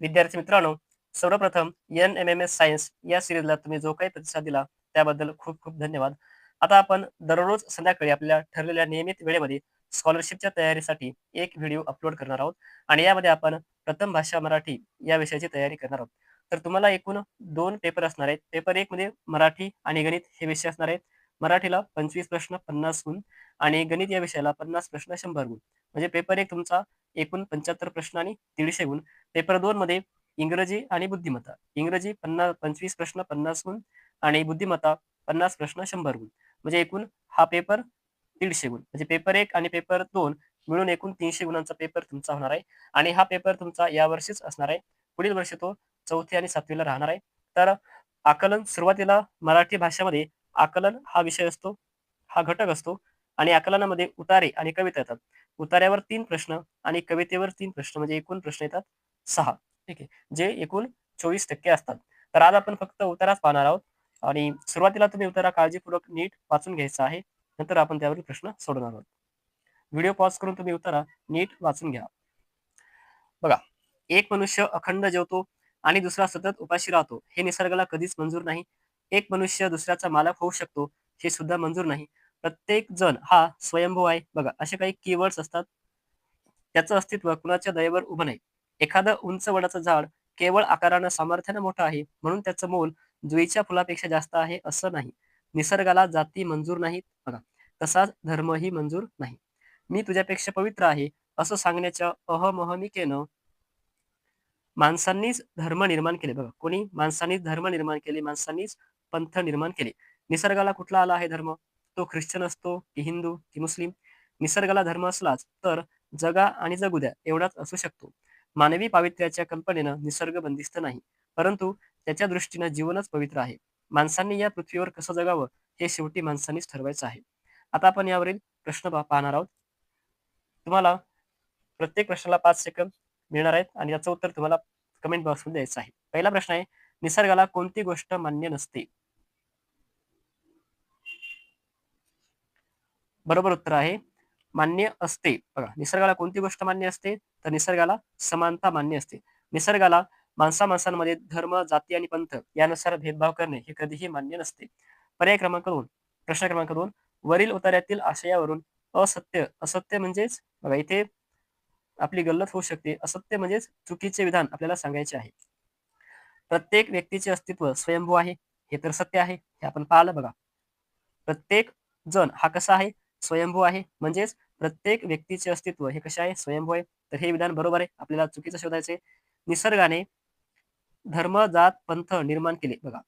विद्यार्थी मित्रांनो सर्वप्रथम N M M S science या सिरीजला तुम्ही जो काही प्रतिसाद दिला त्याबद्दल खूप खूप धन्यवाद. आता आपण दररोज संध्याकाळी आपल्या ठरलेल्या नियमित वेळेमध्ये स्कॉलरशिपच्या तयारीसाठी एक व्हिडिओ अपलोड करणार आहोत. आणि यामध्ये आपण प्रथम भाषा मराठी या विषयाची तयारी करणार आहोत. तर तुम्हाला एकूण दोन पेपर असणार आहेत. पेपर एक मध्ये मराठी आणि गणित हे विषय असणार आहेत. मराठीला पंचवीस प्रश्न पन्नास गुण आणि गणित या विषयाला पन्नास प्रश्न शंभर गुण. म्हणजे पेपर एक तुमचा एकूण पंच्याहत्तर प्रश्न आणि दीडशे गुण. पेपर दोन मध्ये इंग्रजी आणि बुद्धिमत्ता. इंग्रजी पन्नास पंचवीस प्रश्न पन्नास गुण आणि बुद्धिमत्ता पन्नास प्रश्न शंभर गुण. म्हणजे एकूण हा पेपर दीडशे गुण. म्हणजे पेपर एक आणि पेपर दोन मिळून एकूण तीनशे गुणांचा पेपर तुमचा होणार आहे. आणि हा पेपर तुमचा या वर्षीच असणार आहे. पुढील वर्षी तो चौथी आणि सातवीला राहणार आहे. तर आकलन सुरुवातीला मराठी भाषेमध्ये आकलन हा विषय असतो हा घटक असतो आणि आकलनामध्ये उतारे आणि कविता येतात. उतार्यावर तीन प्रश्न आणि कवितेवर तीन प्रश्न म्हणजे एकूण प्रश्न येतात सहा. ठीक आहे. जे एकूण चोवीस टक्के असतात. तर आज आपण फक्त उताराच पाहणार आहोत आणि सुरुवातीला तुम्ही उतारा काळजीपूर्वक नीट वाचून घ्यायचा आहे. नंतर आपण त्यावरील प्रश्न सोडवणार आहोत. व्हिडिओ पॉज करून तुम्ही उतारा नीट वाचून घ्या. बघा एक मनुष्य अखंड जेवतो आणि दुसरा सतत उपाशी राहतो. हे निसर्गाला कधीच मंजूर नाही. एक मनुष्य दुसऱ्याचा मालक होऊ शकतो हे सुद्धा मंजूर नाही. प्रत्येक जण हा स्वयंभू आहे. बघा असे काही कीवर्ड्स असतात. त्याचं अस्तित्व कुणाच्या दयेवर उभं नाही. एखादं उंच वडाचं झाड केवळ आकारानं सामर्थ्यानं मोठं आहे म्हणून त्याचं मोल जुईच्या फुलापेक्षा जास्त आहे असं नाही. निसर्गाला जाती मंजूर नाहीत. बघा तसाच धर्मही मंजूर नाही. मी तुझ्यापेक्षा पवित्र आहे असं सांगण्याच्या अहमहमिकेनं माणसांनीच धर्म निर्माण केले. बघा कोणी माणसांनीच धर्म निर्माण केले माणसांनीच पंथ निर्माण केले. निसर्गाला कुठला आला आहे धर्म? तो ख्रिश्चन असतो की हिंदू की मुस्लिम? निसर्गाला धर्म असलाच तर जगा आणि जगू द्या एवढाच असू शकतो. मानवी पावित्र्याच्या कल्पनेनं निसर्ग बंदिस्त नाही परंतु त्याच्या दृष्टीनं जीवनच पवित्र आहे. माणसांनी या पृथ्वीवर कसं जगावं हे शेवटी माणसांनीच ठरवायचं आहे. आता आपण यावरील प्रश्न पाहणार आहोत. तुम्हाला प्रत्येक प्रश्नाला पाच सेकंद मिळणार आहेत आणि याचं उत्तर तुम्हाला कमेंट बॉक्समध्ये द्यायचं आहे. पहिला प्रश्न आहे निसर्गाला कोणती गोष्ट मान्य नसते? बरोबर उत्तर आहे. मान्य असते. बघा निसर्गाला कोणती गोष्ट मान्य असते? तर निसर्गाला समानता मान्य असते. निसर्गाला माणसा माणसांमध्ये धर्म जाती आणि पंथ यानुसार भेदभाव करणे हे कधीही मान्य नसते. पर्याय क्रमांक दोन. प्रश्न क्रमांक दोन. वरील उतार्यातील आशयावरून असत्य. असत्य म्हणजेच बघा इथे आपली गल्लत होऊ शकते. असत्य म्हणजेच चुकीचे विधान आपल्याला सांगायचे आहे. प्रत्येक व्यक्तीचे अस्तित्व स्वयंभू आहे. हे तर सत्य आहे. हे आपण पाहिलं बघा. प्रत्येक जण हा कसा आहे? स्वयंभू आहे. म्हणजेच प्रत्येक व्यक्तीचे अस्तित्व हे कसे आहे? स्वयंभू आहे. तर हे विधान बरोबर आहे. आपल्याला चुकीचं शोधायचे निसर्गाने धर्म जात पंथ निर्माण केले. बघा.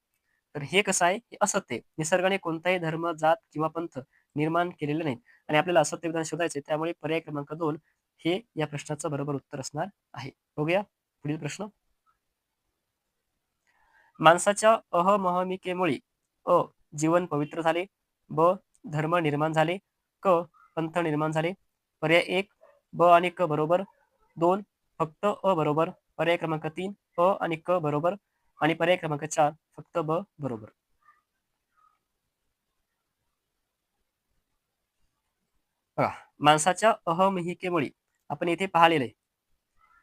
तर हे कसं आहे? हे असत्य निसर्गाने कोणताही धर्म जात किंवा पंथ निर्माण केलेले नाही. आणि आपल्याला असत्य विधान शोधायचे त्यामुळे पर्याय क्रमांक दोन हे या प्रश्नाचं बरोबर उत्तर असणार आहे. बघूया. पुढील प्रश्न. माणसाच्या अहमहमिकेमुळे अ जीवन पवित्र झाले. ब धर्म निर्माण झाले. क पंथ निर्माण झाले. पर्याय एक ब आणि क बरोबर. दोन फक्त अ बरोबर. पर्याय क्रमांक तीन अ आणि क बरोबर. आणि पर्याय क्रमांक चार फक्त ब बरोबर. बघा माणसाच्या अहमहिकेमुळे आपण इथे पाहिलेलं आहे.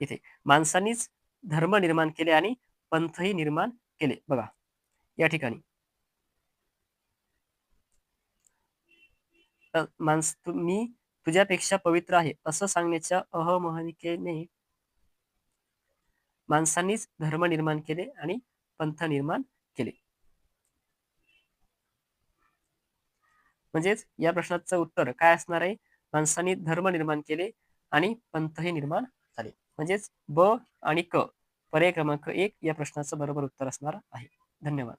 इथे माणसांनीच धर्म निर्माण केले आणि पंथही निर्माण केले. बघा या ठिकाणी. माणस मी तुझ्यापेक्षा पवित्र आहे असं सांगण्याच्या अहमहनिकेने माणसांनीच धर्म निर्माण केले आणि पंथ निर्माण केले. म्हणजेच या प्रश्नाचं उत्तर काय असणार आहे? माणसांनी धर्म निर्माण केले आणि पंथही निर्माण झाले. म्हणजेच ब आणि क पर्याय क्रमांक एक या प्रश्नाचं बरोबर उत्तर असणार आहे. धन्यवाद.